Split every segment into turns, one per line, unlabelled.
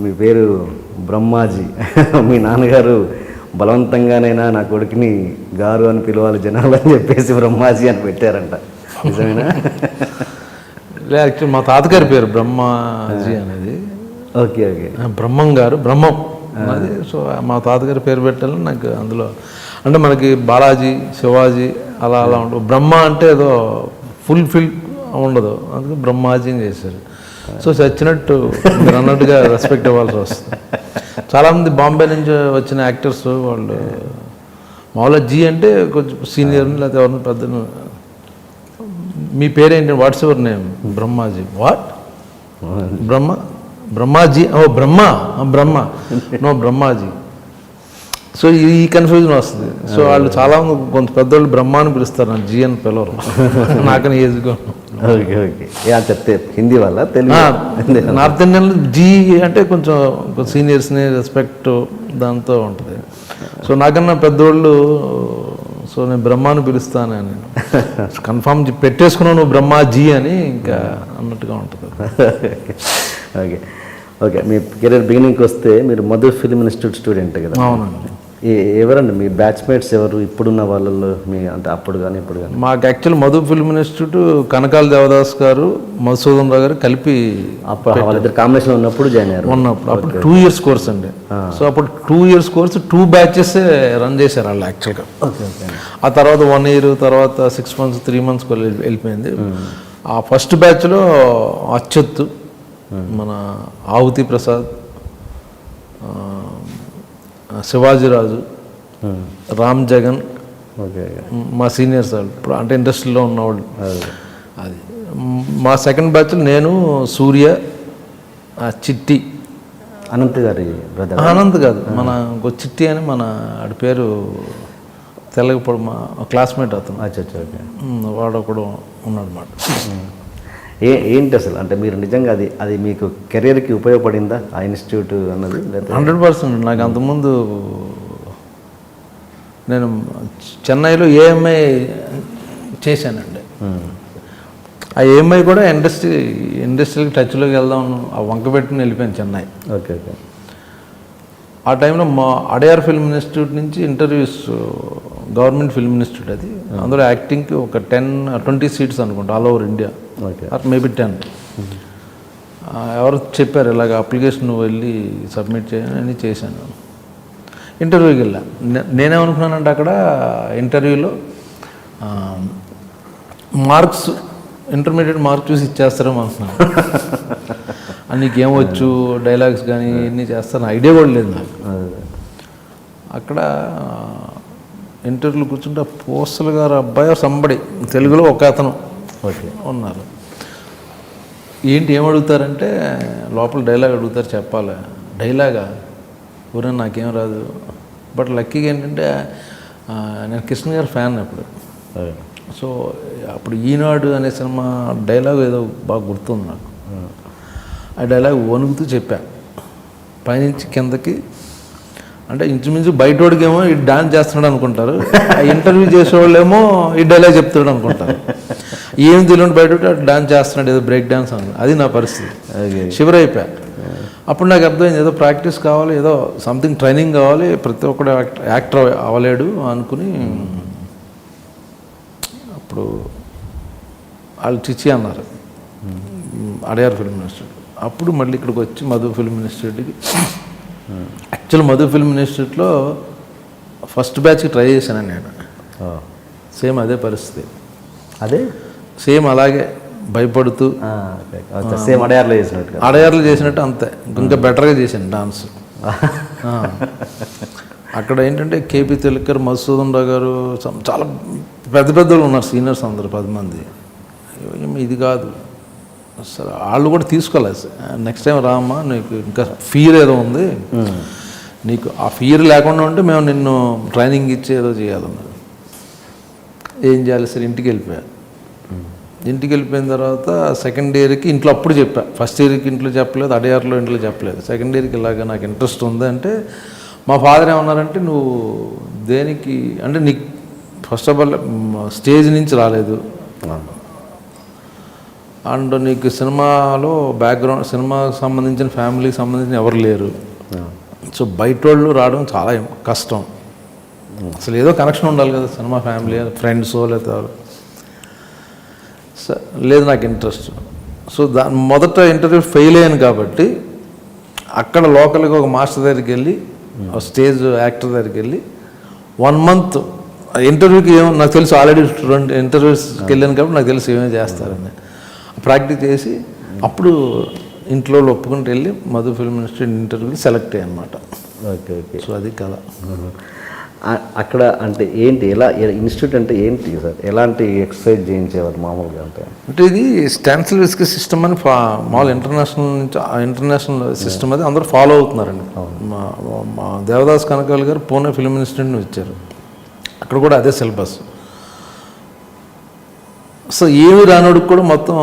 మీ పేరు బ్రహ్మాజీ. మీ నాన్నగారు బలవంతంగానైనా నా కొడుకుని గారు అని పిలవాలి జనాలు అని చెప్పేసి బ్రహ్మాజీ అని పెట్టారంట. నిజమేనా?
యాక్చువల్ మా తాతగారి పేరు బ్రహ్మాజీ అనేది.
Okay okay.
బ్రహ్మం గారు బ్రహ్మం. అది సో మా తాతగారి పేరు పెట్టాలని నాకు అందులో. అంటే మనకి బాలాజీ శివాజీ అలా అలా ఉండదు బ్రహ్మ అంటే ఏదో ఫుల్ ఫిల్ ఉండదు. అందుకే బ్రహ్మాజీ అని చేశారు. సో చచ్చినట్టు మీరు అన్నట్టుగా రెస్పెక్ట్ ఇవ్వాల్సి వస్తుంది. చాలామంది బాంబే నుంచి వచ్చిన యాక్టర్స్ వాళ్ళు మామూలుగా జీ అంటే కొంచెం సీనియర్ని లేకపోతే ఎవరిని పెద్ద మీ పేరేంటి? What's your name Brahmaji. What Brahma? Brahmaji? Oh Brahma. Brahma. No Brahmaji. So ఈ కన్ఫ్యూజన్ వస్తుంది. సో వాళ్ళు చాలా కొంత పెద్దోళ్ళు బ్రహ్మ అని పిలుస్తారు నాకు జీ అని పిలవరు. నాకని ఏజ్గా
ఓకే ఓకే. చెప్తే హిందీ వల్ల తెలుగు
నార్త్ ఇండియన్లో జీ అంటే కొంచెం సీనియర్స్ని రెస్పెక్ట్ దాంతో ఉంటుంది. సో నాకన్నా పెద్దోళ్ళు సో నేను బ్రహ్మాను పిలుస్తాను అని. కన్ఫామ్ పెట్టేసుకున్నావు నువ్వు బ్రహ్మా జీ అని ఇంకా అన్నట్టుగా ఉంటుంది.
ఓకే. ఓకే మీ కెరీర్ బిగినింగ్కి వస్తే మీరు మధు ఫిల్మ్ ఇన్స్టిట్యూట్ స్టూడెంట్ కదా.
అవునండి.
ఎవరండి? మీ బ్యాచ్మేట్స్ ఎవరు? ఇప్పుడున్న వాళ్ళల్లో మీ అంటే అప్పుడు కానీ ఇప్పుడు కానీ
మాకు actual Madhu film institute Kanakala Devadas గారు మధుసూదన్ రావు గారు కలిపి
అప్పుడు వాళ్ళిద్దరు కాంబినేషన్ ఉన్నప్పుడు జాయిన్ అయ్యారు.
ఉన్నప్పుడు. అప్పుడు టూ ఇయర్స్ కోర్స్ అండి. సో అప్పుడు two years course two batches run చేశారు వాళ్ళు యాక్చువల్గా. ఆ తర్వాత వన్ ఇయర్ తర్వాత సిక్స్ మంత్స్ త్రీ మంత్స్ వెళ్ళిపోయింది. ఆ ఫస్ట్ బ్యాచ్లో అచ్యుత్ మన ఆవుతి ప్రసాద్ శివాజీరాజు రామ్ జగన్ మా సీనియర్స్ వాళ్ళు ఇప్పుడు అంటే ఇండస్ట్రీలో ఉన్నవాళ్ళు. అది. మ్, సెకండ్ బ్యాచ్లో నేను సూర్య చిట్టి.
అనంత్ గారి బ్రదర్
ఆనంద్ కాదు మన ఇంకో చిట్టి అని మన ఆడి పేరు తెల్లగపడు మా క్లాస్మేట్ అతను. వాడు ఒకడు ఉన్నాడు అన్నమాట.
ఏ ఏంటి అసలు? అంటే మీరు నిజంగా అది అది మీకు కెరీర్కి ఉపయోగపడిందా? ఆ ఇన్స్టిట్యూట్ అన్నది లేదా
హండ్రెడ్ పర్సెంట్. నాకు అంతకుముందు నేను చెన్నైలో ఏఎంఐ చేశానండి. ఆ ఏఎంఐ కూడా ఇండస్ట్రీ ఇండస్ట్రీకి టచ్లోకి వెళ్దాం ఆ వంక పెట్టుకుని వెళ్ళిపోయాను చెన్నై.
Okay okay.
ఆ టైంలో మా అడయార్ ఫిల్మ్ ఇన్స్టిట్యూట్ నుంచి ఇంటర్వ్యూస్ గవర్నమెంట్ ఫిల్మ్ ఇన్స్టిట్యూట్ అది. అందులో యాక్టింగ్కి ఒక టెన్ ట్వంటీ సీట్స్ అనుకుంటా all over India. Or maybe ten. ఎవరు చెప్పారు ఇలాగ అప్లికేషన్ నువ్వు వెళ్ళి సబ్మిట్ చేయని చేశాను. ఇంటర్వ్యూకి వెళ్ళా. నేనేమనుకున్నానంటే అక్కడ ఇంటర్వ్యూలో మార్క్స్ ఇంటర్మీడియట్ మార్క్స్ చూసి ఇచ్చేస్తారేమో అనుకున్నాను. నీకేమొచ్చు డైలాగ్స్ కానీ ఇవన్నీ చేస్తాను. ఐడియా కూడా లేదు నాకు. అక్కడ ఇంటర్వ్యూలు కూర్చుంటే పోస్టల్ గారు అబ్బాయి సంబడి తెలుగులో ఒక అతను
ఓకే.
ఉన్నారు. ఏంటి ఏం అడుగుతారంటే లోపల డైలాగ్ అడుగుతారు చెప్పాలి. డైలాగా ఊరే నాకేం రాదు. బట్ లక్కీగా ఏంటంటే నేను కృష్ణ గారి ఫ్యాన్ అప్పుడు. సో అప్పుడు ఈనాడు అనే సినిమా డైలాగ్ ఏదో బాగా గుర్తుంది నాకు. ఆ డైలాగ్ వణుకుతూ చెప్పా. పైనుంచి కిందకి అంటే ఇంచుమించు బయటోడికేమో ఈ డాన్స్ చేస్తున్నాడు అనుకుంటారు. ఆ ఇంటర్వ్యూ చేసేవాళ్ళేమో ఈ డైలాగ్ చెప్తాడు అనుకుంటారు. ఏం తెలియని బయట డాన్స్ చేస్తున్నాడు ఏదో బ్రేక్ డాన్స్ అని అది నా పరిస్థితి. అయిపోయా అప్పుడు నాకు అర్థమైంది ఏదో ప్రాక్టీస్ కావాలి ఏదో సంథింగ్ ట్రైనింగ్ కావాలి ప్రతి ఒక్కడు యాక్ట్- యాక్టర్ అవ్వలేడు అనుకుని అప్పుడు వాళ్ళు చిచ్చి అన్నారు. అడయార్ ఫిల్మ్ ఇన్స్టిట్యూట్ అప్పుడు మళ్ళీ ఇక్కడికి వచ్చి మధు ఫిల్మ్ ఇన్స్టిట్యూట్కి. యాక్చువల్ మధు ఫిల్మ్ ఇన్స్టిట్యూట్లో ఫస్ట్ బ్యాచ్కి ట్రై చేశాను నేను. సేమ్ అదే పరిస్థితి.
అదే?
సేమ్ అలాగే భయపడుతూ.
సేమ్ అడయార్లో చేసినట్టు
అడయార్లు చేసినట్టు అంతే. ఇంకా బెటర్గా చేశాను డాన్స్. అక్కడ ఏంటంటే కేపీ తెలకర్ మధుసూదన్ రావు గారు చాలా పెద్ద పెద్దలు ఉన్నారు సీనియర్స్ అందరు పది మంది. ఇది కాదు. సరే వాళ్ళు కూడా తీసుకోలేదు. నెక్స్ట్ టైం రామ్మా నీకు ఇంకా ఫీర్ ఏదో ఉంది. నీకు ఆ ఫీర్ లేకుండా ఉంటే మేము నిన్ను ట్రైనింగ్ ఇచ్చి ఏదో చేయాలన్నారు ఏం చేయాలి? సరే ఇంటికి వెళ్ళిపోయా. ఇంటికి వెళ్ళిపోయిన తర్వాత సెకండ్ ఇయర్కి ఇంట్లో అప్పుడు చెప్పా. ఫస్ట్ ఇయర్కి ఇంట్లో చెప్పలేదు అడయార్లో ఇంట్లో చెప్పలేదు. సెకండ్ ఇయర్కి ఇలాగ నాకు ఇంట్రెస్ట్ ఉంది అంటే మా ఫాదర్ ఏమన్నారంటే నువ్వు దేనికి అంటే నీకు ఫస్ట్ ఆఫ్ ఆల్ స్టేజ్ నుంచి రాలేదు. అండ్ నీకు సినిమాలో బ్యాక్గ్రౌండ్ సినిమాకి సంబంధించిన ఫ్యామిలీకి సంబంధించిన ఎవరు లేరు. సో బయట వాళ్ళు రావడం చాలా కష్టం. అసలు ఏదో కనెక్షన్ ఉండాలి కదా సినిమా ఫ్యామిలీ ఫ్రెండ్స్ లేదా లేదు నాకు ఇంట్రెస్ట్ సో దా మొదట ఇంటర్వ్యూ ఫెయిల్ అయ్యాను కాబట్టి అక్కడ లోకల్గా ఒక మాస్టర్ దగ్గరికి వెళ్ళి ఒక స్టేజ్ యాక్టర్ దగ్గరికి వెళ్ళి వన్ మంత్ ఇంటర్వ్యూకి ఏమో నాకు తెలుసు ఆల్రెడీ రెండు ఇంటర్వ్యూస్కి వెళ్ళాను కాబట్టి నాకు తెలుసు ఏమేమి చేస్తారని. ప్రాక్టీస్ చేసి అప్పుడు ఇంట్లో ఒప్పుకుంటూ వెళ్ళి మధు ఫిల్మ్ ఇన్స్టిట్యూట్ ఇంటర్వ్యూకి సెలెక్ట్ అయ్యాను అనమాట
ఓకే ఓకే.
సో అది
ఆ- అక్కడ అంటే ఏంటి ఎలా ఇన్స్టిట్యూట్ అంటే ఏంటి సార్? ఎలాంటి ఎక్సర్సైజ్ చేయించేవారు మామూలుగా అంటే?
అంటే ఇది స్టాన్సిల్ విస్క్ సిస్టమ్ అని ఫా మామూలు ఇంటర్నేషనల్ నుంచి ఇంటర్నేషనల్ సిస్టమ్ అది అందరూ ఫాలో అవుతున్నారండి. మా మా దేవదాస్ కనకాల్ గారు పూణే ఫిల్మ్ ఇన్స్టిట్యూట్ నుంచి వచ్చారు. అక్కడ కూడా అదే సిలబస్. సో ఏమి రానోడికి కూడా మొత్తం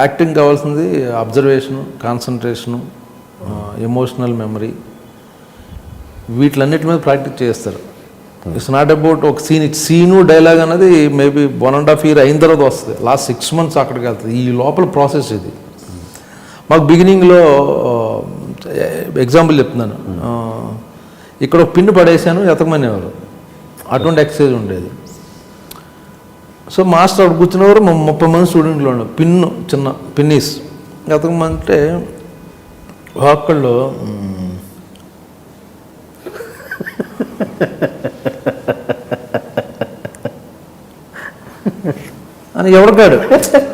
యాక్టింగ్ కావాల్సింది అబ్జర్వేషను కాన్సన్ట్రేషను ఎమోషనల్ మెమరీ వీటిలన్నిటి మీద ప్రాక్టీస్ చేస్తారు. ఇట్స్ నాట్ అబౌట్ ఒక సీన్ సీను డైలాగ్ అనేది maybe one and half year అయిన తర్వాత వస్తుంది. లాస్ట్ సిక్స్ మంత్స్ అక్కడికి వెళ్తుంది. ఈ లోపల ప్రాసెస్ ఇది. మాకు బిగినింగ్లో ఎగ్జాంపుల్ చెప్తున్నాను. ఇక్కడ ఒక పిన్ను పడేసాను ఎతకమనేవారు. అటువంటి ఎక్సర్సైజ్ ఉండేది. సో మాస్టర్ అక్కడ కూర్చున్నవారు ము- ముప్పై మంది స్టూడెంట్లు ఉన్నారు. పిన్ను చిన్న పిన్నీస్. ఎతకమంటే ఒక్కళ్ళు అని ఎవరికాడు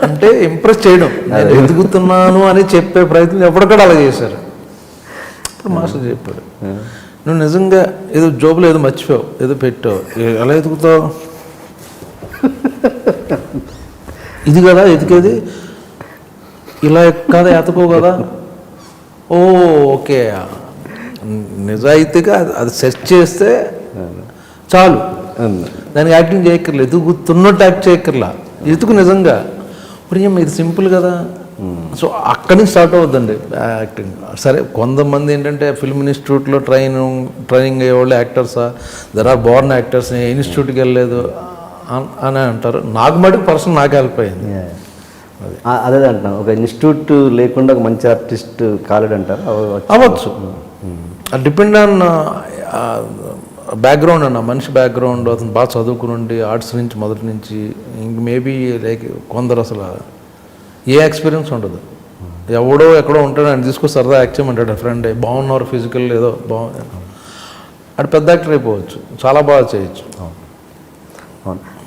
అంటే ఇంప్రెస్ చేయడం. నేను ఎదుగుతున్నాను అని చెప్పే ప్రయత్నం ఎవరికాడు అలా చేశారు. ఇప్పుడు మాస్టర్ చెప్పాడు. నువ్వు నిజంగా ఏదో జోబులో ఏదో మర్చిపోయావు ఏదో పెట్టావు ఎలా ఎదుగుతావు? ఇది కదా ఎతికేది? ఇలా కదా ఎతకో కదా? Oh okay. నిజాయితీగా అది- సెర్చ్ చేస్తే చాలు. దానికి యాక్టింగ్ చేయక్కర్లేదు ఎదుగుతున్నట్టు యాక్ట్ చేయక్కర్లా. ఎతుకు నిజంగా. ప్రియం ఇది సింపుల్ కదా. సో అక్కడి నుంచి స్టార్ట్ అవుద్దండి యాక్టింగ్. సరే కొంతమంది ఏంటంటే ఫిల్మ్ ఇన్స్టిట్యూట్లో ట్రైనింగ్ ట్రైనింగ్ అయ్యేవాళ్ళు యాక్టర్సా? దర్ ఆర్ బోర్న్ యాక్టర్స్ ఇన్స్టిట్యూట్కి వెళ్ళలేదు. అన్- అని అంటారు. నాకు మటుకు పర్సన్ నాకు
ఆ- అదే అంటున్నాను ఒక ఇన్స్టిట్యూట్ లేకుండా ఒక మంచి ఆర్టిస్ట్ కాలేడు అంటారు అవ-
అవ్వచ్చు. డిపెండ్ ఆన్ బ్యాక్గ్రౌండ్ అన్న. మనిషి బ్యాక్గ్రౌండ్ అతను బాగా చదువుకుని ఉండి ఆర్ట్స్ నుంచి మొదటి నుంచి ఇంక మేబీ లైక్ కొందరు అసలు ఏ ఎక్స్పీరియన్స్ ఉండదు. ఎవడో ఎక్కడో ఉంటాడు ఆయన తీసుకొని సరదా యాక్ట్ చేయమంటాడు. ఫ్రెండ్ బాగున్నారు ఫిజికల్ ఏదో బాగు అటు పెద్ద యాక్టర్ అయిపోవచ్చు. చాలా బాగా చేయొచ్చు.
అవును.